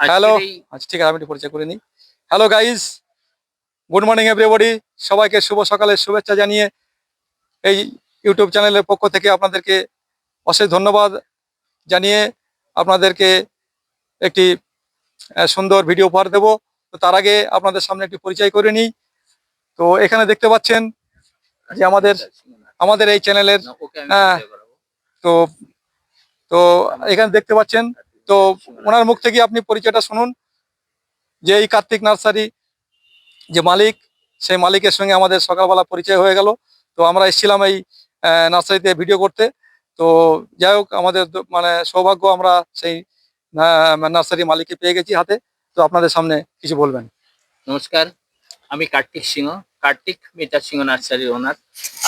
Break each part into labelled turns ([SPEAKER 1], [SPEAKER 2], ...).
[SPEAKER 1] Hello আচ্ছা ঠিক আছে আমি একটু পরিচয় করে নিই। Hello guys good morning everybody সবাইকে শুভ সকালের শুভেচ্ছা জানিয়ে এই ইউটিউব চ্যানেলের পক্ষ থেকে আপনাদেরকে অশেষ ধন্যবাদ জানিয়ে আপনাদেরকে একটি সুন্দর ভিডিও উপহার দেব। তো তার আগে আপনাদের সামনে একটি পরিচয় করে নিই। তো এখানে দেখতে পাচ্ছেন যে আমাদের আমাদের এই চ্যানেলের হ্যাঁ। তো তো এখানে দেখতে পাচ্ছেন তো ওনার মুখ থেকে আপনি পরিচয়টা শুনুন। যে এই কার্তিক নার্সারি যে মালিক, সেই মালিকের সঙ্গে আমাদের সকালবেলা পরিচয় হয়ে গেল। তো আমরা এসেছিলাম এই নার্সারিতে ভিডিও করতে। তো যাই হোক, আমাদের মানে সৌভাগ্য আমরা সেই নার্সারি মালিককে পেয়ে গেছি হাতে। তো আপনাদের সামনে কিছু বলবেন।
[SPEAKER 2] নমস্কার, আমি কার্তিক সিংহ। কার্তিক মিতা সিংহ নার্সারির ওনার।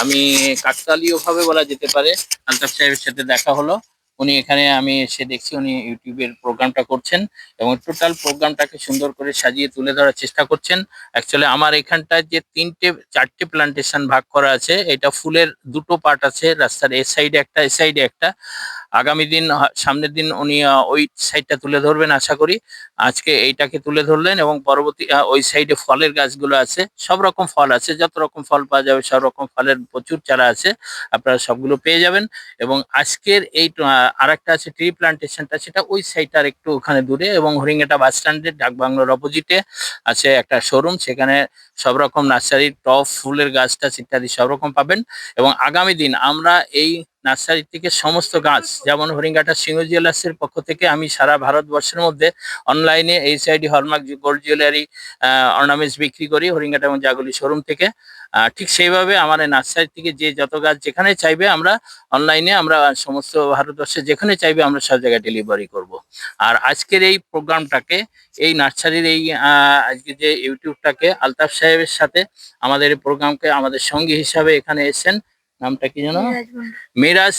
[SPEAKER 2] আমি কাকতালীয় ভাবে বলা যেতে পারে, আলতাফ সাহেবের সাথে দেখা হলো। উনি এখানে আমি এসে দেখছি উনি ইউটিউবের প্রোগ্রামটা করছেন এবং টোটাল প্রোগ্রামটাকে সুন্দর করে সাজিয়ে তুলে ধরার চেষ্টা করছেন। অ্যাকচুয়ালি আমার এখানটায় যে তিনটে, চারটে প্লান্টেশন ভাগ করা আছে, এটা ফুলের দুটো পার্ট আছে, রাস্তার এ সাইডে একটা, এ সাইডে একটা। আগামী দিন সামনের দিন উনি ওই সাইডটা তুলে ধরবেন আশা করি। আজকে এইটাকে তুলে ধরলেন এবং পরবর্তী ওই সাইডে ফলের গাছগুলো আছে, সব রকম ফল আছে, যত রকম ফল পাওয়া যাবে, সব রকম ফলের প্রচুর চারা আছে, আপনারা সবগুলো পেয়ে যাবেন। এবং আজকের এই আর একটা আছে ট্রি প্লান্টেশনটা সেটা ওই সাইডটার একটু ওখানে দূরে এবং হরিঙ্গাটা বাস স্ট্যান্ডের ডাক বাংলোর অপোজিটে আছে একটা শোরুম সেখানে সব রকম নার্সারির টপ ফুলের গাছ টাছ ইত্যাদি সব রকম পাবেন এবং আগামী দিন আমরা এই নার্সারি থেকে সমস্ত গাছ, যেমন হরিঙ্গাটা সিংহ জুয়েলার্সের পক্ষ থেকে আমি সারা ভারতবর্ষের মধ্যে অনলাইনে HID hallmark gold jewellery ornaments বিক্রি করি হরিঙ্গাটা এবং জাগুলি শোরুম থেকে। ঠিক সেইভাবে এই নার্সারি থেকে যে যত গাছ যেখানে চাইবে আমরা অনলাইনে আমরা সমস্ত ভারতবর্ষে যেখানে চাইবে আমরা সব জায়গায় ডেলিভারি করব। আর আজকের এই প্রোগ্রামটাকে এই নার্সারির এই আজকে যে ইউটিউবটাকে আলতাফ সাহেবের সাথে আমাদের এই প্রোগ্রামকে আমাদের সঙ্গী হিসাবে এখানে এসেছেন। নামটা কি জানো মিরাজ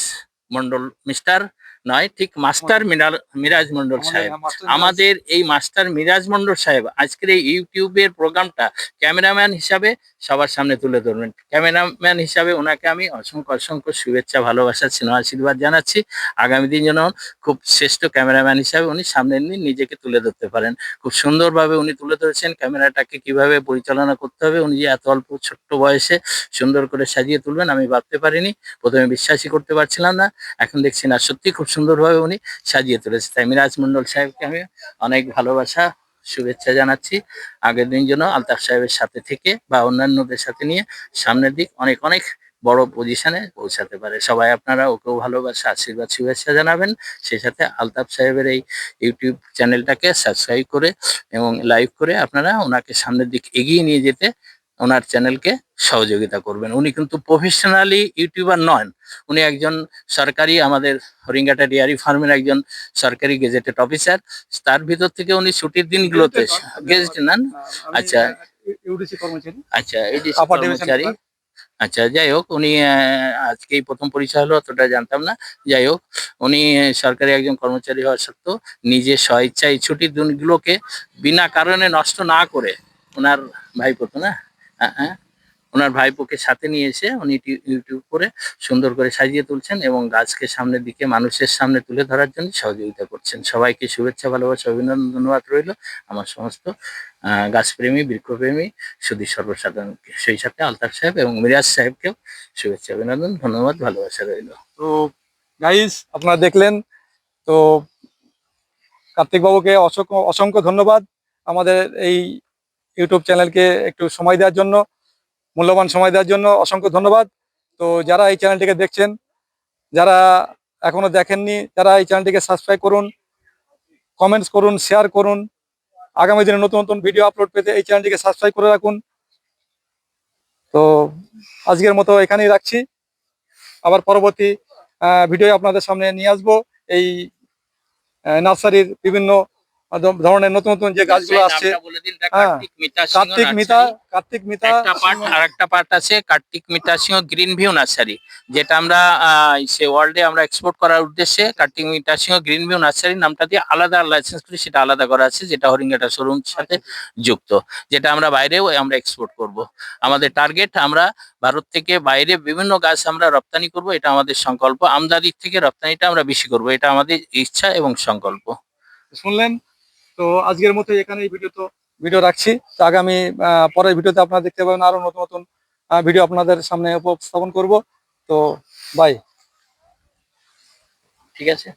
[SPEAKER 2] মন্ডল মিস্টার নয় ঠিক মাস্টার মিরাল মিরাজ মন্ডল সাহেব। আমাদের এই মাস্টার মিরাজ মন্ডল সাহেব আজকের এই ইউটিউবের প্রোগ্রামটা ক্যামেরাম্যান হিসাবে সবার সামনে তুলে ধরবেন। ক্যামেরাম্যান হিসাবে ওনাকে আমি অসংখ্য অসংখ্য শুভেচ্ছা ভালোবাসা স্নেহ আশীর্বাদ জানাচ্ছি। আগামী দিন যেন খুব শ্রেষ্ঠ ক্যামেরাম্যান হিসাবে উনি সামনে নিয়ে নিজেকে তুলে ধরতে পারেন। খুব সুন্দরভাবে উনি তুলে ধরেছেন ক্যামেরাটাকে কীভাবে পরিচালনা করতে হবে। উনি যে এত অল্প ছোট্ট বয়সে সুন্দর করে সাজিয়ে তুলবেন আমি ভাবতে পারিনি। প্রথমে বিশ্বাসই করতে পারছিলাম না। এখন দেখছি না সত্যি খুব সুন্দরভাবে উনি সাজিয়ে তুলেছে। তাই মিরাজ মন্ডল সাহেবকে আমি অনেক ভালোবাসা, শুভেচ্ছা জানাচ্ছি। আগের দিন যেন আলতাফ সাহেবের সাথে থেকে বা অন্যান্যদের সাথে নিয়ে সামনের দিক অনেক অনেক বড় পজিশনে পৌঁছাতে পারে। সবাই আপনারা ওকেও ভালোবাসা, আশীর্বাদ, শুভেচ্ছা জানাবেন। সেই সাথে আলতাফ সাহেবের এই ইউটিউব চ্যানেলটাকে সাবস্ক্রাইব করে এবং লাইভ করে আপনারা ওনাকে সামনের দিক এগিয়ে নিয়ে যেতে ওনার চ্যানেলকে সহযোগিতা করবেন। উনি কিন্তু প্রফেশনালি ইউটিউবার নন। উনি একজন সরকারি আমাদের হরিঙ্গাটা ডেয়ারি ফার্মের একজন সরকারি গেজেটেড অফিসার তার ভিতর থেকে উনি ছুটির দিনগুলোতে গেজেট নেন। আচ্ছা। আচ্ছা কর্মচারী। আচ্ছা যাই হোক উনি আজকেই প্রথম পরিচয় হলো অতটা জানতাম না। যাই হোক উনি সরকারি একজন কর্মচারী হওয়া সত্ত্বেও নিজে স্বইচ্ছায় ছুটির দিনগুলোকে বিনা কারণে নষ্ট না করে ওনার ভাইপো তো না? ওনার ভাইপোকে সাথে নিয়ে এসে উনি ইউটি- ইউটিউব করে সুন্দর করে সাজিয়ে তুলছেন এবং গাছকে সামনের দিকে মানুষের সামনে তুলে ধরার জন্য সহযোগিতা করছেন। সবাইকে শুভেচ্ছা, ভালোবাসা, অভিনন্দন, ধন্যবাদ রইল আমার সমস্ত গাছপ্রেমী, বৃক্ষপ্রেমী সুধী সর্বসাধারণকে। সেই সাথে আলতাফ সাহেব এবং মিরাজ সাহেবকেও শুভেচ্ছা, অভিনন্দন, ধন্যবাদ, ভালোবাসা রইল।
[SPEAKER 1] তো গাইস আপনারা দেখলেন, তো কার্তিক বাবুকে অসংখ্য অসংখ্য ধন্যবাদ। আমাদের এই ইউটিউব চ্যানেলকে একটু সময় দেওয়ার জন্য, মূল্যবান সময় দেওয়ার জন্য অসংখ্য ধন্যবাদ। তো যারা এই চ্যানেলটিকে দেখছেন, যারা এখনও দেখেননি যারা এই চ্যানেলটিকে সাবস্ক্রাইব করুন কমেন্টস করুন শেয়ার করুন। আগামী দিনে নতুন নতুন ভিডিও আপলোড পেতে এই চ্যানেলটিকে সাবস্ক্রাইব করে রাখুন। তো আজকের মতো এখানেই রাখছি। আবার পরবর্তী ভিডিও আপনাদের সামনে নিয়ে আসব। এই নার্সারির বিভিন্ন ধরনের নতুন নতুন যে গাছগুলো আসছে। হ্যাঁ,
[SPEAKER 2] কার্তিক মিতা
[SPEAKER 1] কার্তিক মিতা
[SPEAKER 2] একটা পার্ট আর একটা পার্ট আছে Kartik Mita Singha green view nursery যেটা আমরা সে ওয়ার্ল্ডে আমরা এক্সপোর্ট করার উদ্দেশ্যে Kartik Mita Singha green view nursery নামটা দিয়ে আলাদা লাইসেন্স করি সেটা আলাদা করা আছে যেটা হরিঙ্গাটা শোরুম সাথে যুক্ত যেটা আমরা বাইরেও আমরা এক্সপোর্ট করব। আমাদের টার্গেট আমরা ভারত থেকে বাইরে বিভিন্ন গাছ আমরা রপ্তানি করব এটা আমাদের সংকল্প। আমদানির থেকে রপ্তানিটা আমরা বেশি করব এটা আমাদের ইচ্ছা এবং সংকল্প।
[SPEAKER 1] শুনলেন? তো আজকের মতো এখানে এই ভিডিও তো ভিডিও রাখছি। তো আগামী আহ, পরের ভিডিওতে আপনারা দেখতে পাবেন আরও নতুন নতুন ভিডিও আপনাদের সামনে উপস্থাপন করব। তো বাই
[SPEAKER 2] ঠিক আছে।